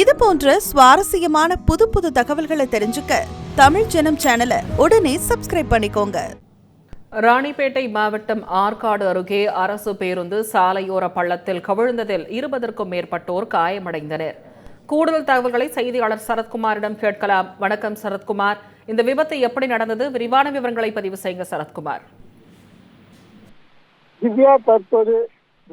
இது போன்ற சுவாரஸ்யமான புது புது தகவல்களை தெரிஞ்சுக்க தமிழ் ஜனம் சேனலை உடனே சப்ஸ்கிரைப் பண்ணிக்கோங்க. ராணிப்பேட்டை மாவட்டம் ஆற்காடு அருகே அரசு பேருந்து சாலையோர பள்ளத்தில் கவிழ்ந்ததில் இருபதற்கும் மேற்பட்டோர் காயமடைந்தனர். கூடுதல் தகவல்களை செய்தியாளர் சரத்குமாரிடம் கேட்கலாம். வணக்கம் சரத்குமார். இந்த விபத்து எப்படி நடந்தது? விரிவான விவரங்களை பதிவு செய்யுங்க சரத்குமார். திவ்யா தற்போது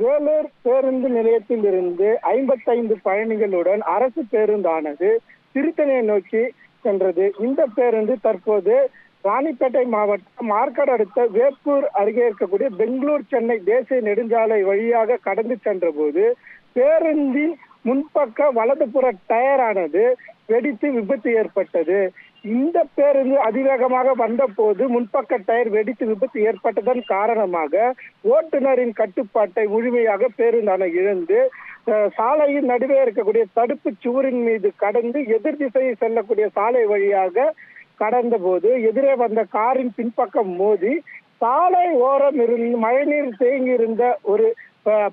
வேலூர் பேருந்து நிலையத்தில் இருந்து ஐம்பத்தைந்து பயணிகளுடன் அரசு பேருந்தானது திருத்தணியை நோக்கி சென்றது. இந்த பேருந்து தற்போது ராணிப்பேட்டை மாவட்டம் மார்க்கட் அடுத்த வேப்பூர் அருகே இருக்கக்கூடிய பெங்களூர் சென்னை தேசிய நெடுஞ்சாலை வழியாக கடந்து சென்ற போது பேருந்தின் முன்பக்க வலதுபுற டயரானது வெடித்து விபத்து ஏற்பட்டது. இந்த பேருந்து அதிவேகமாக வந்தபோது முன்பக்க டயர் வெடித்து விபத்து ஏற்பட்டதன் காரணமாக ஓட்டுநரின் கட்டுப்பாட்டை முழுமையாக பேருந்தான இழந்து சாலையின் நடுவே இருக்கக்கூடிய தடுப்பு சுவரின் மீது கடந்து எதிர் திசையை செல்லக்கூடிய சாலை வழியாக கடந்த போது எதிரே வந்த காரின் பின்பக்கம் மோதி சாலை ஓரம் இருந்து மழைநீர் தேங்கி இருந்த ஒரு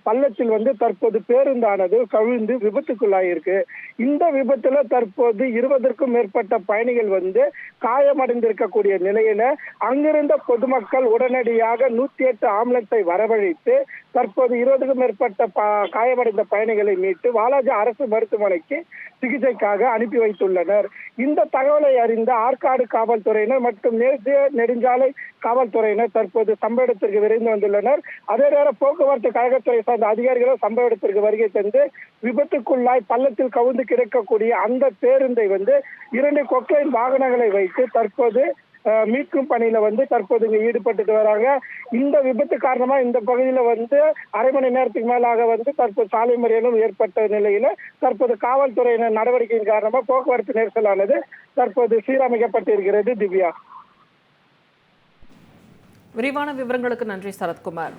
பள்ளத்தில் வந்து தற்போது பேருந்தானது கவிழ்ந்து விபத்துக்குள்ளாயிருக்கு. இந்த விபத்துல தற்போது இருபதற்கும் மேற்பட்ட பயணிகள் வந்து காயமடைந்திருக்கக்கூடிய நிலையில அங்கிருந்த பொதுமக்கள் உடனடியாக நூத்தி எட்டு ஆம்புலன்ஸை வரவழைத்து தற்போது இருபதுக்கும் மேற்பட்ட ப- காயமடைந்த பயணிகளை மீட்டு வாலாஜா அரசு மருத்துவமனைக்கு சிகிச்சைக்காக அனுப்பி வைத்துள்ளனர். இந்த தகவலை அறிந்த ஆற்காடு காவல்துறையினர் மற்றும் தேசிய நெடுஞ்சாலை காவல்துறையினர் தற்போது சம்பவ இடத்திற்கு விரைந்து வந்துள்ளனர். அதே நேரம் போக்குவரத்து கழகத்துறை சார்ந்த அதிகாரிகளும் சம்பவ இடத்திற்கு வருகை தந்து விபத்துக்குள்ளாய் பள்ளத்தில் கவுந்து கிடக்கக்கூடிய அந்த பேருந்தை வந்து இரண்டு கொக்லைன் வாகனங்களை வைத்து தற்போது மீட்கும் பணியில வந்து தற்போது இங்க ஈடுபட்டுட்டு வராங்க. இந்த விபத்து காரணமா இந்த பகுதியில வந்து அரை மணி நேரத்துக்கு மேலாக வந்து தற்போது சாலை மறியலும் ஏற்பட்ட நிலையில தற்போது காவல்துறையினர் நடவடிக்கையின் காரணமா போக்குவரத்து நெரிசலானது தற்போது சீரமைக்கப்பட்டிருக்கிறது திவ்யா. விரிவான விவரங்களுக்கு நன்றி சரத்குமார்.